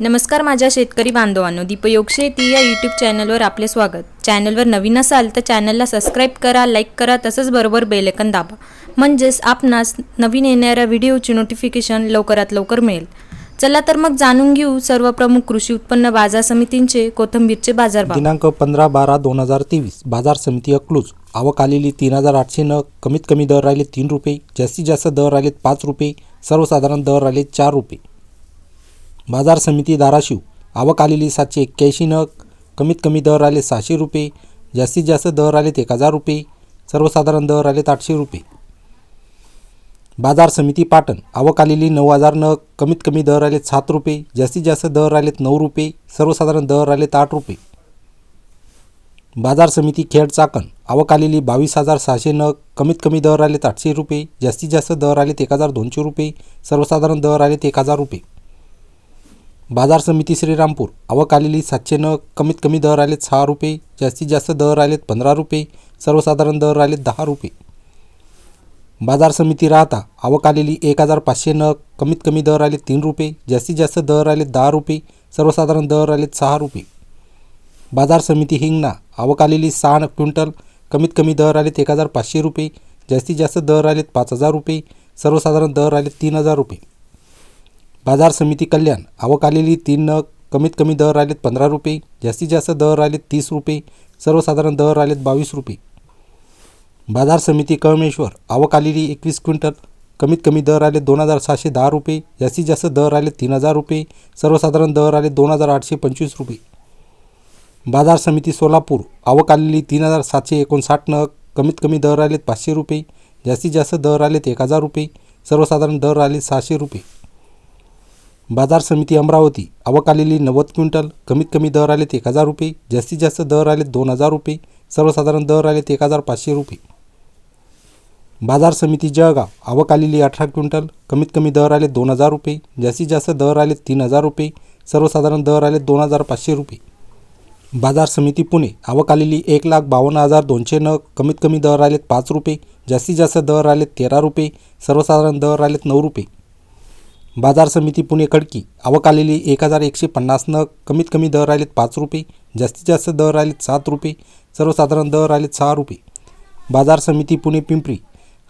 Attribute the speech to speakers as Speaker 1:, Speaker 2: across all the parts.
Speaker 1: नमस्कार माझ्या शेतकरी बांधवांनो दीपयोग शेती या यूट्यूब चॅनलवर आपले स्वागत. चॅनलवर नवीन असाल तर चॅनलला सबस्क्राईब करा लाईक करा तसंच बरोबर बेलेकन दाबा. म्हणजेच आपणास नवीन येणाऱ्या व्हिडिओची नोटिफिकेशन लवकरात लवकर मिळेल. चला तर मग जाणून घेऊ सर्व प्रमुख कृषी उत्पन्न बाजार समितींचे कोथंबीरचे बाजार
Speaker 2: दिनांक पंधरा बारा दोन हजार तेवीस बाजार समिती अकलूज. आवक आलेली तीन हजार आठशे न कमीत कमी दर राहिले तीन रुपये जास्तीत जास्त दर राहिलेत पाच रुपये सर्वसाधारण दर राहिले चार रुपये. बाजार समिती धाराशिव. आवक आलेली सातशे एक्क्याऐंशी नग. कमीत कमी दर राहिले सहाशे रुपये. जास्तीत जास्त दर आलेत एक हजार रुपये. सर्वसाधारण दर आलेत आठशे रुपये. बाजार समिती पाटण. आवक आलेली नऊ हजार नग. कमीत कमी दर आलेत सात रुपये. जास्तीत जास्त दर राहिलेत नऊ रुपये. सर्वसाधारण दर आलेत आठ रुपये. बाजार समिती खेड चाकण. आवक आलेली बावीस हजार सहाशे नग. कमीत कमी दर आलेत आठशे रुपये. जास्तीत जास्त दर आलेत एक हजार दोनशे रुपये. सर्वसाधारण दर आलेत एक हजार रुपये. बाजार समिती श्रीरामपूर. आवक आलेली सातशे नग कमीत कमी दर राहिलेत सहा रुपये जास्तीत जास्त दर राहिलेत पंधरा रुपये सर्वसाधारण दर राहिलेत दहा रुपये. बाजार समिती राहता आवक आलेली एक हजार पाचशे नग कमीत कमी दर आले तीन रुपये जास्तीत जास्त दर राहिलेत दहा रुपये सर्वसाधारण दर राहिलेत सहा रुपये. बाजार समिती हिंगणा आवक आलेली सहा क्विंटल कमीत कमी दर राहिलेत एक हजार पाचशे रुपये जास्तीत जास्त दर राहिलेत पाच हजार रुपये सर्वसाधारण दर राहिलेत तीन हजार रुपये. बाजार समिती कल्याण. आवक आलेली तीन नग कमीत कमी दर राहिलेत पंधरा रुपये जास्तीत जास्त दर राहिलेत तीस रुपये सर्वसाधारण दर राहिलेत बावीस रुपये. बाजार समिती कळमेश्वर आवक आलेली एकवीस क्विंटल कमीत कमी दर राहिले दोन हजार सहाशे दहा रुपये जास्तीत जास्त दर राहिले तीन हजार रुपये सर्वसाधारण दर राहिले दोन हजार आठशे पंचवीस रुपये. बाजार समिती सोलापूर आवक आलेली तीन हजार सातशे एकोणसाठ नग कमीत कमी दर राहिलेत पाचशे रुपये जास्तीत जास्त दर राहिलेत एक हजार रुपये सर्वसाधारण दर आले सहाशे रुपये. बाजार समिती अमरावती. आवक आलेली नव्वद क्विंटल. कमीत कमी दर राहिलेत एक हजार रुपये. जास्तीत जास्त दर आलेत दोन हजार रुपये. सर्वसाधारण दर आलेत एक हजार पाचशे रुपये. बाजार समिती जळगाव. आवक आलेली अठरा क्विंटल. कमीत कमी दर आले दोन हजार रुपये. जास्तीत जास्त दर आले तीन हजार रुपये. सर्वसाधारण दर आले दोन हजार पाचशे रुपये. बाजार समिती पुणे. आवक आलेली एक लाख बावन्न हजार दोनशे नग. कमीत कमी दर आलेत पाच रुपये. जास्तीत जास्त दर आलेत तेरा रुपये. सर्वसाधारण दर आलेत नऊ रुपये. बाजार समिती पुणे खडकी आवक आलेली एक हजार एकशे पन्नास नग कमीत कमी दर राहिलेत पाच रुपये जास्तीत जास्त दर राहिलेत सात रुपये सर्वसाधारण दर राहिलेत सहा रुपये. बाजार समिती पुणे पिंपरी.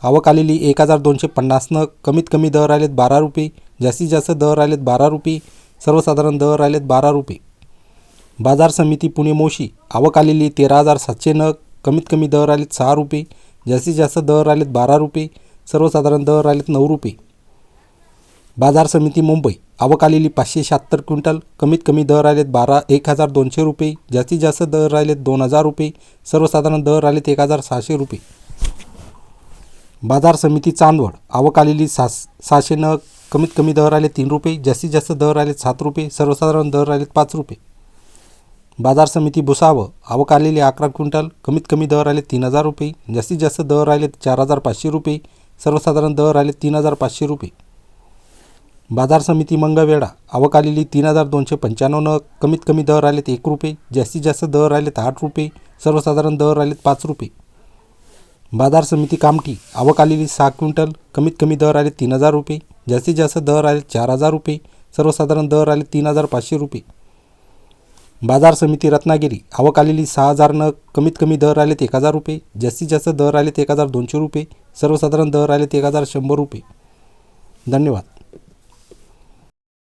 Speaker 2: आवक आलेली एक हजार दोनशे पन्नास नग कमीत कमी दर राहिलेत बारा रुपये जास्तीत जास्त दर राहिलेत बारा रुपये सर्वसाधारण दर राहिलेत बारा रुपये. बाजार समिती पुणे मोशी. आवक आलेली तेरा हजार सातशे नग कमीत कमी दर आलेत सहा रुपये जास्तीत जास्त दर आलेत बारा रुपये सर्वसाधारण दर आलेत नऊ रुपये. बाजार समिती मुंबई. आवक आलेली पाचशे शहात्तर क्विंटल कमीत कमी दर आलेत बारा एक हजार दोनशे रुपये जास्तीत जास्त दर राहिलेत दोन हजार रुपये सर्वसाधारण दर आलेत एक हजार सहाशे रुपये. बाजार समिती चांदवड. आवक आलेली सास सहाशे नग कमीत कमी दर आले तीन रुपये जास्तीत जास्त दर आलेत सात रुपये सर्वसाधारण दर आलेत पाच रुपये. बाजार समिती भुसावं आवक आलेली अकरा क्विंटल कमीत कमी दर आले तीन हजार रुपये जास्तीत जास्त दर आले चार हजार पाचशे रुपये सर्वसाधारण दर आले तीन हजार पाचशे रुपये. बाजार समिती मंगळवेढा. आवक आलेली तीन हजार दोनशे पंच्याण्णव नग कमीत कमी दर आलेत एक रुपये जास्तीत जास्त दर आलेत आठ रुपये सर्वसाधारण दर आलेत पाच रुपये. बाजार समिती कामठी. आवक आलेली सहा क्विंटल कमीत कमी दर आले तीन हजार रुपये जास्तीत जास्त दर आले चार हजार रुपये सर्वसाधारण दर आले तीन हजार पाचशे रुपये. बाजार समिती रत्नागिरी. आवक आलेली सहा हजार न कमीत कमी दर आलेत एक हजार रुपये जास्तीत जास्त दर आलेत एक हजार दोनशे रुपये सर्वसाधारण दर आलेत एक हजार शंभर रुपये. धन्यवाद.